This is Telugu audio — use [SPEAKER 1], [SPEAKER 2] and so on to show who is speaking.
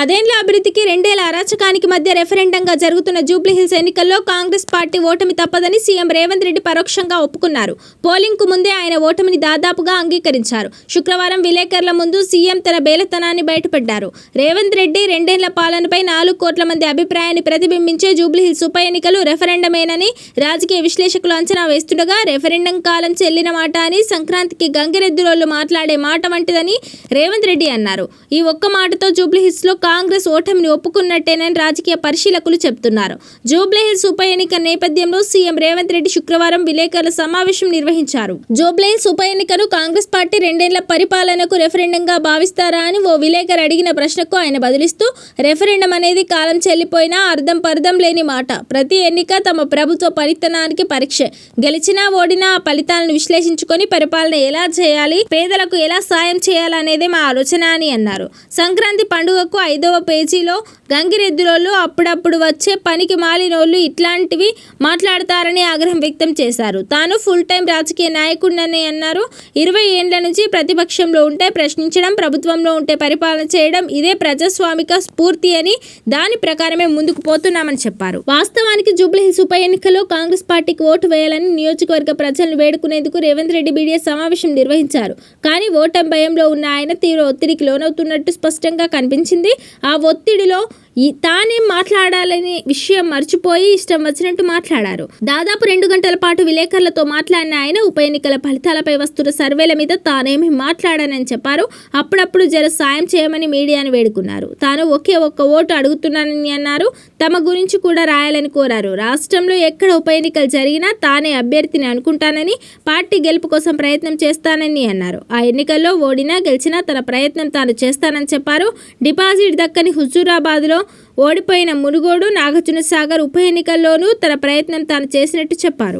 [SPEAKER 1] పదేండ్ల అభివృద్ధికి రెండేళ్ళ అరాచకానికి మధ్య రెఫరెండంగా జరుగుతున్న జూబ్లీహిల్స్ ఎన్నికల్లో కాంగ్రెస్ పార్టీ ఓటమి తప్పదని సీఎం రేవంత్ రెడ్డి పరోక్షంగా ఒప్పుకున్నారు. పోలింగ్కు ముందే ఆయన ఓటమిని దాదాపుగా అంగీకరించారు. శుక్రవారం విలేకరుల ముందు సీఎం తన బేలతనాన్ని బయటపెట్టారు రేవంత్ రెడ్డి రెండేళ్ళ పాలనపై నాలుగు కోట్ల మంది అభిప్రాయాన్ని ప్రతిబింబించే జూబ్లీహిల్స్ ఉప ఎన్నికలు రెఫరెండమేనని రాజకీయ విశ్లేషకులు అంచనా వేస్తుండగా రెఫరెండం కాలం చెల్లిన మాట అని సంక్రాంతికి గంగిరెద్దులోళ్ళు మాట్లాడే మాట వంటిదని రేవంత్ రెడ్డి అన్నారు. ఈ ఒక్క మాటతో జూబ్లీహిల్స్లో కాంగ్రెస్ ఓటమిని ఒప్పుకున్నట్టేనని రాజకీయ పరిశీలకులు చెబుతున్నారు. జోబ్లెహిల్స్ ఉప ఎన్నిక నేపథ్యంలో సీఎం రేవంత్ రెడ్డి శుక్రవారం విలేకరుల సమావేశం నిర్వహించారు. జోబ్లెహిల్స్ ఉప ఎన్నికను కాంగ్రెస్ పార్టీ రెండేళ్ళ పరిపాలనకు రెఫరెండంగా భావిస్తారా అని ఓ విలేకరు అడిగిన ప్రశ్నకు ఆయన బదులిస్తూ రెఫరెండం అనేది కాలం చెల్లిపోయినా అర్థం పర్థం లేని మాట. ప్రతి ఎన్నిక తమ ప్రభుత్వ పరితనానికి పరీక్ష. గెలిచినా ఓడినా ఆ ఫలితాలను విశ్లేషించుకొని పరిపాలన ఎలా చేయాలి పేదలకు ఎలా సాయం చేయాలనేదే మా ఆలోచన అని అన్నారు. సంక్రాంతి పండుగకు ఐదవ పేజీలో గంగిరెద్దులోళ్ళు అప్పుడప్పుడు వచ్చే పనికి మాలినోళ్ళు ఇట్లాంటివి మాట్లాడతారని ఆగ్రహం వ్యక్తం చేశారు. తాను ఫుల్ టైం రాజకీయ నాయకుడినని అన్నారు. ఇరవై ఏండ్ల నుంచి ప్రతిపక్షంలో ఉంటే ప్రశ్నించడం ప్రభుత్వంలో ఉంటే పరిపాలన చేయడం ఇదే ప్రజాస్వామిక స్ఫూర్తి అని దాని ప్రకారమే ముందుకు పోతున్నామని చెప్పారు. వాస్తవానికి జూబ్లీహిల్స్ ఉప ఎన్నికల్లో కాంగ్రెస్ పార్టీకి ఓటు వేయాలని నియోజకవర్గ ప్రజలను వేడుకునేందుకు రేవంత్ రెడ్డి బీడీఎస్ సమావేశం నిర్వహించారు. కానీ ఓటం భయంలో ఉన్న ఆయన తీవ్ర ఒత్తిడికి లోనవుతున్నట్టు స్పష్టంగా కనిపించింది. ఆ ఒత్తిడిలో ఈ తానేం మాట్లాడాలనే విషయం మర్చిపోయి ఇష్టం వచ్చినట్టు మాట్లాడారు. దాదాపు రెండు గంటల పాటు విలేకరులతో మాట్లాడిన ఆయన ఉప ఎన్నికల ఫలితాలపై వస్తున్న సర్వేల మీద తానేమి మాట్లాడానని చెప్పారు. అప్పుడప్పుడు జర సాయం చేయమని మీడియాను వేడుకున్నారు. తాను ఒకే ఒక్క ఓటు అడుగుతున్నానని అన్నారు. తమ గురించి కూడా రాయాలని కోరారు. రాష్ట్రంలో ఎక్కడ ఉప ఎన్నికలు జరిగినా తానే అభ్యర్థిని అనుకుంటానని పార్టీ గెలుపు కోసం ప్రయత్నం చేస్తానని అన్నారు. ఆ ఎన్నికల్లో ఓడినా గెలిచినా తన ప్రయత్నం తాను చేస్తానని చెప్పారు. డిపాజిట్ దక్కని హుజూరాబాద్లో ఓడిపోయిన మునుగోడు నాగార్జునసాగర్ ఉప ఎన్నికల్లోనూ తన ప్రయత్నం తాను చేసినట్టు చెప్పారు.